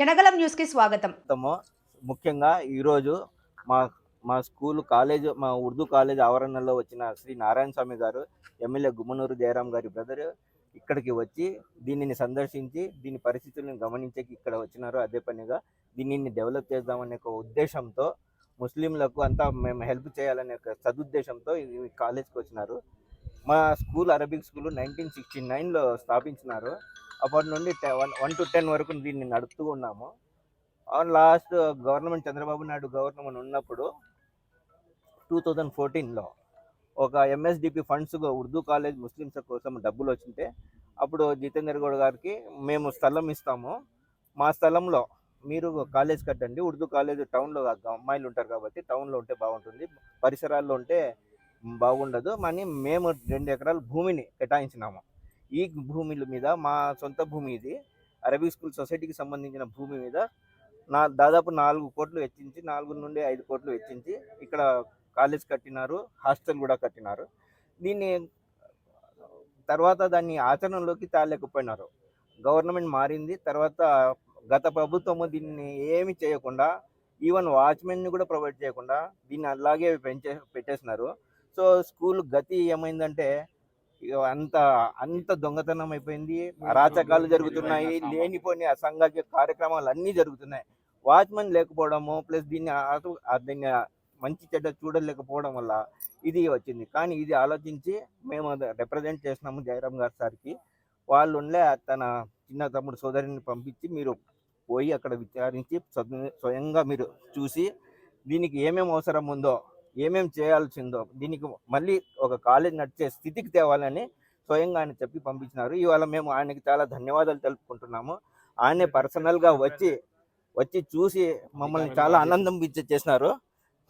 జనగలం న్యూస్కి స్వాగతం. ముఖ్యంగా ఈరోజు మా మా స్కూల్ కాలేజ్ మా ఉర్దూ కాలేజ్ ఆవరణలో వచ్చిన శ్రీ నారాయణ స్వామి గారు ఎమ్మెల్యే గుమ్మనూరు జయరాం గారి బ్రదర్ ఇక్కడికి వచ్చి దీనిని సందర్శించి దీని పరిస్థితులను గమనించకి ఇక్కడ వచ్చినారు. అదే పనిగా దీనిని డెవలప్ చేద్దామనే ఒక ఉద్దేశంతో ముస్లింలకు అంతా మేము హెల్ప్ చేయాలనే ఒక సదుద్దేశంతో ఈ కాలేజ్కి వచ్చినారు. మా school Arabic school nineteen sixty నైన్లో స్థాపించినారు. అప్పటి నుండి వన్ వన్ టు టెన్ వరకు దీన్ని నడుపుతూ ఉన్నాము. Last government Chandrababu Naidu government ఉన్నప్పుడు టూ థౌజండ్ ఫోర్టీన్లో ఒక MSDP funds Urdu college Muslims కోసం డబ్బులు వచ్చింటే అప్పుడు జితేందర్ గౌడ్ గారికి మేము స్థలం ఇస్తాము. మా స్థలంలో మీరు కాలేజ్ కట్టండి. ఉర్దూ కాలేజ్ టౌన్లో అమ్మాయిలు ఉంటారు కాబట్టి టౌన్లో ఉంటే బాగుంటుంది. పరిసరాల్లో ఉంటే బాగుండదు. మనీ మేము రెండు ఎకరాల భూమిని కేటాయించినాము. ఈ భూమిల మీద మా సొంత భూమి ఇది అరబీ స్కూల్ సొసైటీకి సంబంధించిన భూమి మీద నా దాదాపు నాలుగు కోట్లు వెచ్చించి నాలుగు నుండి ఐదు కోట్లు వెచ్చించి ఇక్కడ కాలేజ్ కట్టినారు హాస్టల్ కూడా కట్టినారు. దీన్ని తర్వాత దాన్ని ఆచరణలోకి తేలేకపోయినారు. గవర్నమెంట్ మారింది. తర్వాత గత ప్రభుత్వము దీన్ని ఏమి చేయకుండా ఈవెన్ వాచ్మెన్ని కూడా ప్రొవైడ్ చేయకుండా దీన్ని అలాగే పెంచే పెట్టేసినారు. సో స్కూల్ గతి ఏమైందంటే అంత అంత దొంగతనం అయిపోయింది. అరాచకాలు జరుగుతున్నాయి లేనిపోని అసంఘాగ్య కార్యక్రమాలు అన్నీ జరుగుతున్నాయి. వాచ్మెన్ లేకపోవడము ప్లస్ దీన్ని దీన్ని మంచి చెడ్డ చూడలేకపోవడం వల్ల ఇది వచ్చింది. కానీ ఇది ఆలోచించి మేము రిప్రజెంట్ చేసినాము జయరామ్ గారి సార్కి. వాళ్ళు ఉండే తన చిన్న తమ్ముడు సోదరిని పంపించి మీరు పోయి అక్కడ విచారించి స్వ- స్వయంగా మీరు చూసి దీనికి ఏమేమి అవసరం ఉందో ఏమేం చేయాల్సిందో దీనికి మళ్ళీ ఒక కాలేజ్ నడిచే స్థితికి తేవాలని స్వయంగా ఆయన చెప్పి పంపించినారు. ఇవాళ మేము ఆయనకి చాలా ధన్యవాదాలు తెలుపుకుంటున్నాము. ఆయనే పర్సనల్గా వచ్చి వచ్చి చూసి మమ్మల్ని చాలా ఆనందం ఇచ్చే చేసినారు.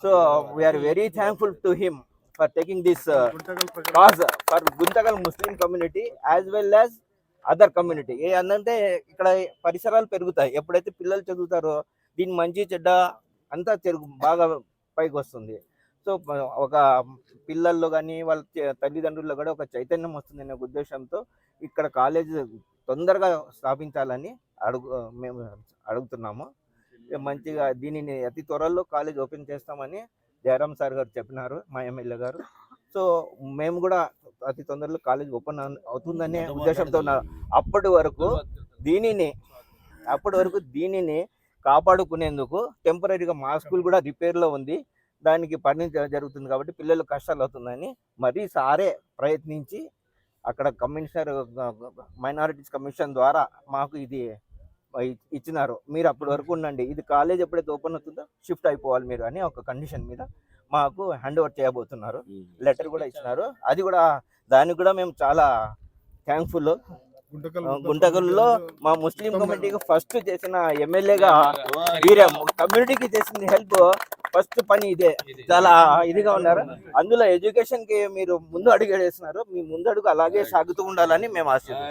So we are very thankful to him for taking this cause for Guntakal Muslim community as well as other community ఏ అంటే ఇక్కడ పరిసరాలు పెరుగుతాయి. ఎప్పుడైతే పిల్లలు చదువుతారో దీని మంచి చెడ్డ అంతా తెలుగు బాగా పైకి వస్తుంది. సో ఒక పిల్లల్లో కానీ వాళ్ళ తల్లిదండ్రుల్లో కూడా ఒక చైతన్యం వస్తుందనే ఉద్దేశంతో ఇక్కడ కాలేజ్ తొందరగా స్థాపించాలని అడుగు మేము అడుగుతున్నాము. మంచిగా దీనిని అతి త్వరలో కాలేజ్ ఓపెన్ చేస్తామని జయరామ్ సార్ గారు చెప్పినారు మా ఎమ్మెల్యే గారు. సో మేము కూడా అతి తొందరలో కాలేజ్ ఓపెన్ అవుతుందనే ఉద్దేశంతో ఉన్నారు అప్పటి వరకు దీనిని అప్పటి వరకు దీనిని కాపాడుకునేందుకు టెంపరీగా మా స్కూల్ కూడా రిపేర్లో ఉంది. దానికి జ- జరుగుతుంది కాబట్టి పిల్లలు కష్టాలు అవుతుందని మరీ సారే ప్రయత్నించి అక్కడ కమిషనర్ మైనారిటీస్ కమిషన్ ద్వారా మాకు ఇది ఇచ్చినారు. మీరు అప్పటి వరకు ఉండండి. ఇది కాలేజ్ ఎప్పుడైతే ఓపెన్ అవుతుందో షిఫ్ట్ అయిపోవాలి మీరు అని ఒక కండిషన్ మీద మాకు హ్యాండ్ ఓవర్ చేయబోతున్నారు. లెటర్ కూడా ఇచ్చినారు. అది కూడా దానికి కూడా మేము చాలా థ్యాంక్ఫుల్ గుంటకల్లో మా ముస్లిం కమ్యూనిటీకి ఫస్ట్ చేసిన ఎమ్మెల్యేగా వీరే కమ్యూనిటీకి చేసిన హెల్ప్ ఫస్ట్ పని ఇదే. చాలా ఇదిగా ఉన్నారు. అందులో ఎడ్యుకేషన్కి మీరు ముందు అడుగు వేస్తున్నారు. మీ ముందు అడుగు అలాగే సాగుతూ ఉండాలని మేము ఆశిస్తున్నాం.